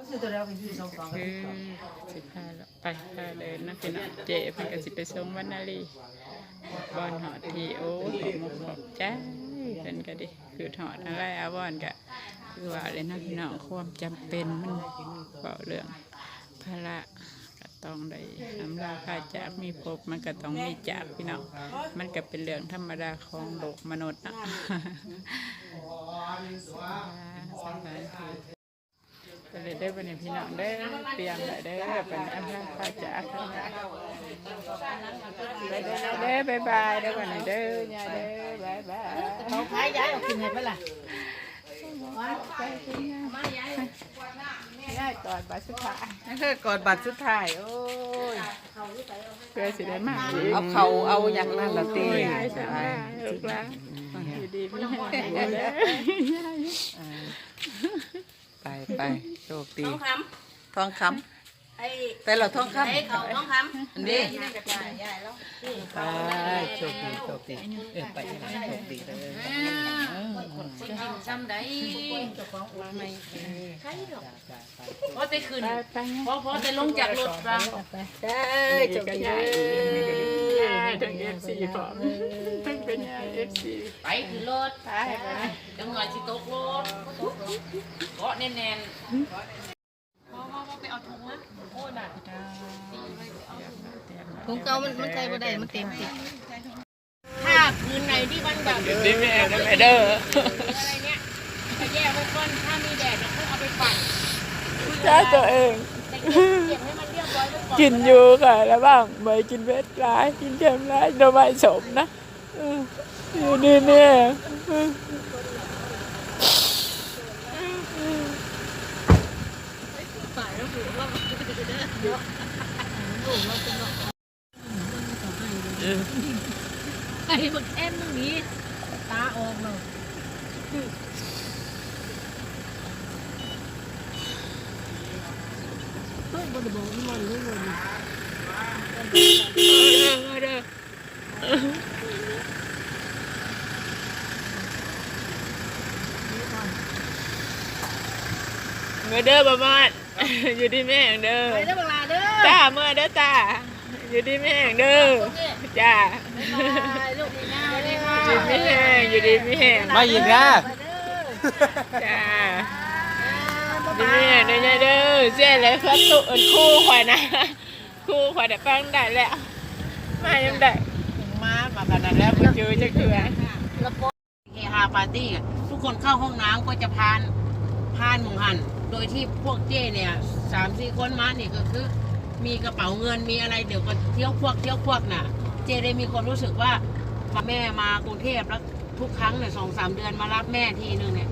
ก็คือตัวแล้วไปซื้อสองกล่องก็คือสิบกล่องสิพาเราไปพาเลยนะพี่น้องเจเพิ่นก็สิไปส่งวันนาลีบอนหอดทีโอ้ขอบมกขอบใจเพิ่นก็ดิคือถอดอะไรอาวอนก็คือว่าเลยนะพี่น้องความจำเป็นมันเบาเรื่องภาระก็ต้องได้นำลาคาจากมีพบมันก็ต้องมีจากพี่น้องมันก็เป็นเรื่องธรรมดาของโลกมนุษย์นะ ไปเลยได้อบันนี้พี่น้องได้เตรียมไว้ได้อบันอันนั้นข้าจะอันนั้นไปเด้อเด้บายบายเด้อบันนี้เด้อยายเด้อบายบายเขาขายย้ายออกกินให้ปล่ะไปกินยายยายกอนบัตรสุดท้ายนั่นคือกอดบัตรสุดท้ายโอ้ยเพื่อสิได้มากอีกเอาเขาเอาอย่างนั้นละตีโอ้ยยายสั่งมาลูกหลานอยู่ดีไม่แห้งเด้อยาย ไปไปโชคดีทองคทองคำไอ้ำแต่เราทองคำไอ้เขาทองคอันนี้ำจะไปใหญ่แล้วไปโชคดีโชคดีเออไปยังไงโชคดีเลยคนทำซ้ำได้ใครหรอกพอได้ขึ้นไปไปพอพอได้ลงจากรถฟังได้โชคกันดียายยาย ทั้งเอฟซีพร้อมทั้งเป็นยายเอฟซีไปขึ้นรถไปไปจังหวะสิตกรถเกาะแน่นๆพอพอไปเอาถุงนะโอ้น่ะถุงเก่ามันมันใส่บ่ได้มันเต็มติดถ้าคืนไหนที่มันแบบดีแม่ได้ไหมเด้ออะไรเนี่ยจะแยกไว้ก่อนถ้ามีแดดเราค่อยเอาไปปั่นจ้าตัวเองแต่เก็บให้ กินอยู่ค่ะแล้วบ้างใบกินเวทร้ายกินเค็มร้ายโดนใบสมนะอยู่นี่เนี่ยไอ้บักแอมตรงนี้ตาออกแล้ว มื่อเด้อประมาณอยู่ที่แม่งเด้อไปแล้วเวลาเด้อตาเมื่อเด้อตาอยู่ที่แม่งเด้อจ้าไปลูกง่ายเลยค่ะอยู่ที่แม่งอยู่ที่แม่งมาอีกนะจ้าอยู่ที่แม่งเด้อยายเด้อ เสียเลยครับตุนคู่ข่อยนะ คู่ข่อยได้ฟังได้แล้วมายังได้มามาขนาดแล้วบ่เจอจะเคือเฮฮาปาร์ตี้ทุกคนเข้าห้องน้ำก็จะพานพานมองหัน โดยที่พวกเจ้เนี่ยสามสี่คนมานี่ก็คือ มีกระเป๋าเงินมีอะไรเดี๋ยวก็เที่ยวควักเที่ยวควักน่ะ เจได้มีความรู้สึกว่าแม่มากรุงเทพแล้วทุกครั้งเนี่ยสองสามเดือนมารับแม่ทีนึงเนี่ย